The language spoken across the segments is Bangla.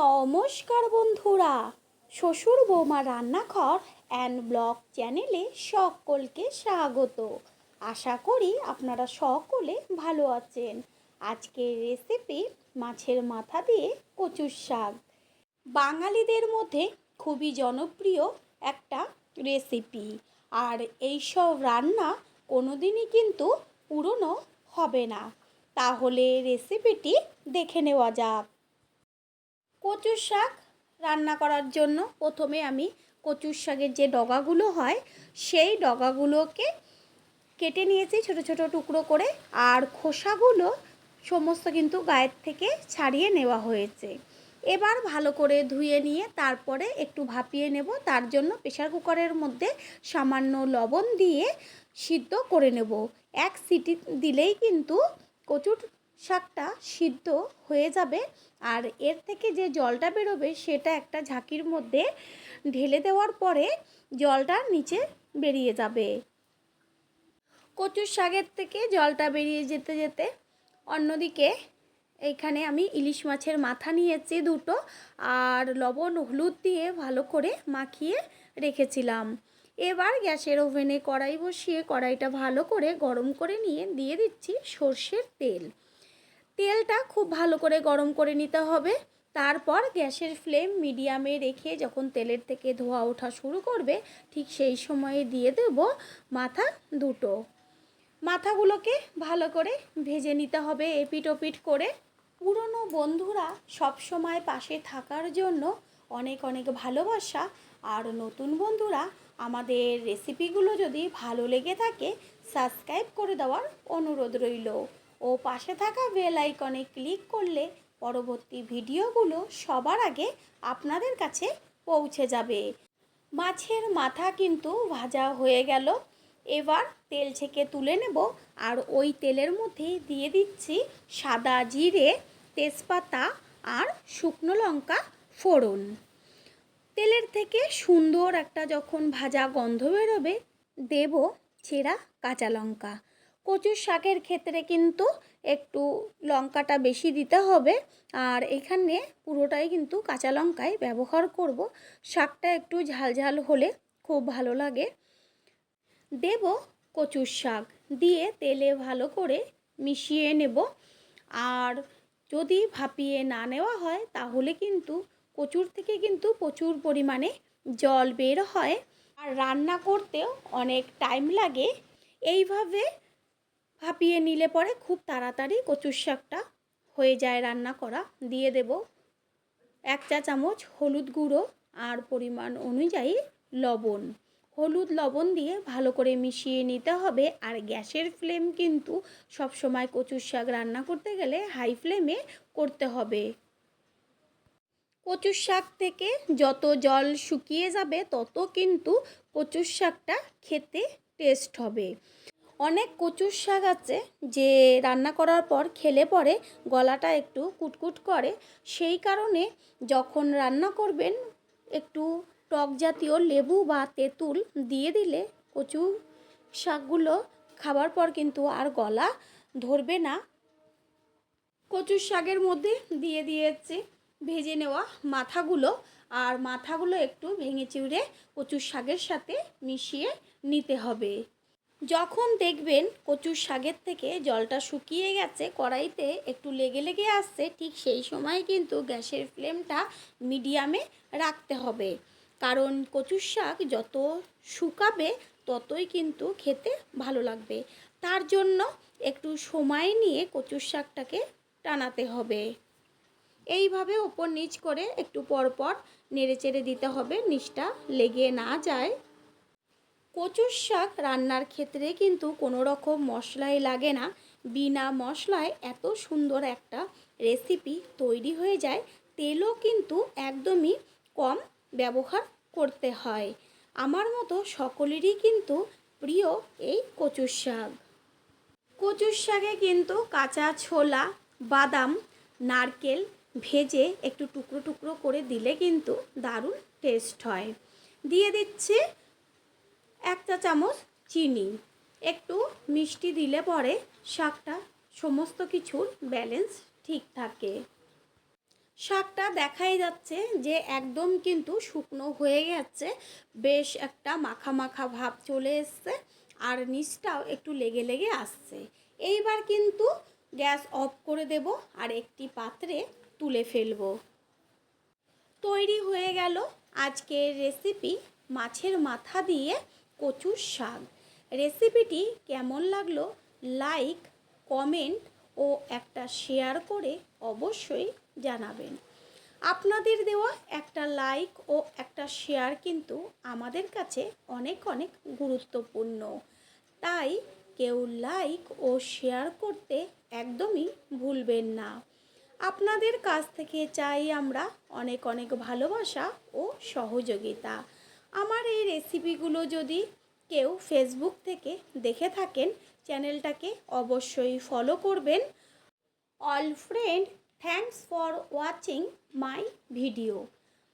নমস্কার বন্ধুরা। শ্বশুর বৌমা রান্নাঘর অ্যান্ড ব্লগ চ্যানেলে সকলকে স্বাগত। আশা করি আপনারা সকলে ভালো আছেন। আজকের রেসিপি মাছের মাথা দিয়ে কচুর শাক। বাঙালিদের মধ্যে খুবই জনপ্রিয় একটা রেসিপি আর এই সব রান্না কোনো দিনই কিন্তু পুরনো হবে না। তাহলে রেসিপিটি দেখে নেওয়া যাক। কচুর শাক রান্না করার জন্য প্রথমে আমি কচুর শাকের যে ডগাগুলো হয়, সেই ডগাগুলোকে কেটে নিয়েছি ছোট ছোট টুকরো করে, আর খোসাগুলো সমস্ত কিন্তু গায়ের থেকে ছাড়িয়ে নেওয়া হয়েছে। এবার ভালো করে ধুয়ে নিয়ে তারপরে একটু ভাপিয়ে নেব, তার জন্য প্রেশার কুকারের মধ্যে সামান্য লবণ দিয়ে সিদ্ধ করে নেব। এক সিটি দিলেই কিন্তু কচুর শাকটা সিদ্ধ হয়ে যাবে আর এর থেকে যে জলটা বেরোবে সেটা একটা ঝাঁকির মধ্যে ঢেলে দেওয়ার পরে জলটা নিচে বেরিয়ে যাবে। কচুর শাকের থেকে জলটা বেরিয়ে যেতে যেতে অন্যদিকে এইখানে আমি ইলিশ মাছের মাথা নিয়েছি দুটো আর লবণ হলুদ দিয়ে ভালো করে মাখিয়ে রেখেছিলাম। এবার গ্যাসের ওভেনে কড়াই বসিয়ে কড়াইটা ভালো করে গরম করে নিয়ে দিয়ে দিচ্ছি সর্ষের তেল। তেলটা খুব ভালো করে গরম করে নিতে হবে। তারপর গ্যাসের ফ্লেম মিডিয়ামে রেখে যখন তেলের থেকে ধোয়া ওঠা শুরু করবে, ঠিক সেই সময়ে দিয়ে দেব মাথা দুটো। মাথাগুলোকে ভালো করে ভেজে নিতে হবে এপিট ওপিট করে। পুরনো বন্ধুরা সব সময় পাশে থাকার জন্য অনেক অনেক ভালোবাসা। আর নতুন বন্ধুরা, আমাদের রেসিপিগুলো যদি ভালো লেগে থাকে সাবস্ক্রাইব করে দেওয়ার অনুরোধ রইল। ও পাশে থাকা বেল আইকনে ক্লিক করলে পরবর্তী ভিডিওগুলো সবার আগে আপনাদের কাছে পৌঁছে যাবে। মাছের মাথা কিন্তু ভাজা হয়ে গেল। এবার তেল ছেঁকে তুলে নেব আর ওই তেলের মধ্যে দিয়ে দিচ্ছি সাদা জিরে, তেজপাতা আর শুকনো লঙ্কা ফোড়ন। তেলের থেকে সুন্দর একটা যখন ভাজা গন্ধ বেরোবে, দেব ছেঁড়া কাঁচা লঙ্কা। কচুর শাকের ক্ষেত্রে কিন্তু একটু লঙ্কাটা বেশি দিতে হবে। আর এখানে পুরোটাই কিন্তু কাঁচা লঙ্কায় ব্যবহার করব। শাকটা একটু ঝালঝাল হলে খুব ভালো লাগে। দেব কচুর শাক দিয়ে তেলে ভালো করে মিশিয়ে নেব। আর যদি ভাপিয়ে না নেওয়া হয় তাহলে কিন্তু কচুর থেকে কিন্তু প্রচুর পরিমাণে জল বের হয়। আর রান্না করতেও অনেক টাইম লাগে। এইভাবে ভাপিয়ে নিলে পরে খুব তাড়াতাড়ি কচুর শাকটা হয়ে যায় রান্না করা। দিয়ে দেব এক চা চামচ হলুদ গুঁড়ো আর পরিমাণ অনুযায়ী লবণ। হলুদ লবণ দিয়ে ভালো করে মিশিয়ে নিতে হবে আর গ্যাসের ফ্লেম কিন্তু সব সময় কচুর শাক রান্না করতে গেলে হাই ফ্লেমে করতে হবে। কচুর শাক থেকে যত জল শুকিয়ে যাবে তত কিন্তু কচুর শাকটা খেতে টেস্ট হবে। অনেক কচুর শাক আছে যে রান্না করার পর খেলে পরে গলাটা একটু কুটকুট করে। সেই কারণে যখন রান্না করবেন, একটু টক জাতীয় লেবু বা তেঁতুল দিয়ে দিলে কচু শাকগুলো খাবার পর কিন্তু আর গলা ধরবে না। কচুর শাকের মধ্যে দিয়ে দিয়েছি ভেজে নেওয়া মাথাগুলো আর মাথাগুলো একটু ভেঙে চিউড়ে কচুর শাকের সাথে মিশিয়ে নিতে হবে। যখন দেখবেন কচুর শাকের থেকে জলটা শুকিয়ে গেছে, কড়াইতে একটু লেগে লেগে আসছে, ঠিক সেই সময় কিন্তু গ্যাসের ফ্লেমটা মিডিয়ামে রাখতে হবে। কারণ কচুর শাক যত শুকাবে, ততই কিন্তু খেতে ভালো লাগবে। তার জন্য একটু সময় নিয়ে কচুর শাকটাকে টানাতে হবে। এইভাবে ওপর নিচ করে একটু পরপর নেড়ে চেড়ে দিতে হবে। নিচটা লেগে না যায়। কচুর শাক রান্নার ক্ষেত্রে কিন্তু কোনো রকম মশলাই লাগে না। বিনা মশলায় এত সুন্দর একটা রেসিপি তৈরি হয়ে যায়, তেলও কিন্তু একদমই কম ব্যবহার করতে হয়। আমার মতো সকলেরই কিন্তু প্রিয় এই কচুর শাক। কচুর শাকে কিন্তু কাঁচা ছোলা, বাদাম, নারকেল ভেজে একটু টুকরো টুকরো করে দিলে কিন্তু দারুণ টেস্ট হয়। দিয়ে দিচ্ছি এক চা চামচ চিনি, একটু মিষ্টি দিলে পরে শাকটা সমস্ত কিছুর ব্যালেন্স ঠিক থাকে। শাকটা দেখাই যাচ্ছে যে একদম কিন্তু শুকনো হয়ে গেছে, বেশ একটা মাখা মাখা ভাব চলে এসছে আর নিচটাও একটু লেগে লেগে আসছে। এইবার কিন্তু গ্যাস অফ করে দেব আর একটি পাত্রে তুলে ফেলব। তৈরি হয়ে গেল আজকের রেসিপি মাছের মাথা দিয়ে কচুর শাক। রেসিপিটি কেমন লাগল লাইক, কমেন্ট ও একটা শেয়ার করে অবশ্যই জানাবেন। আপনাদের দেওয়া একটা লাইক ও একটা শেয়ার কিন্তু আমাদের কাছে অনেক অনেক গুরুত্বপূর্ণ। তাই কেউ লাইক ও শেয়ার করতে একদমই ভুলবেন না। আপনাদের কাছ থেকে চাই আমরা অনেক অনেক ভালোবাসা ও সহযোগিতা। আমার এই রেসিপিগুলো যদি কেউ ফেসবুক থেকে দেখে থাকেন, চ্যানেলটাকে অবশ্যই ফলো করবেন। All friend thanks for watching my video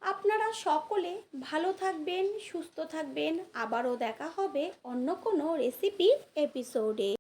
আপনারা সকলে ভালো থাকবেন, সুস্থ থাকবেন। আবারও দেখা হবে অন্য কোনো রেসিপির এপিসোডে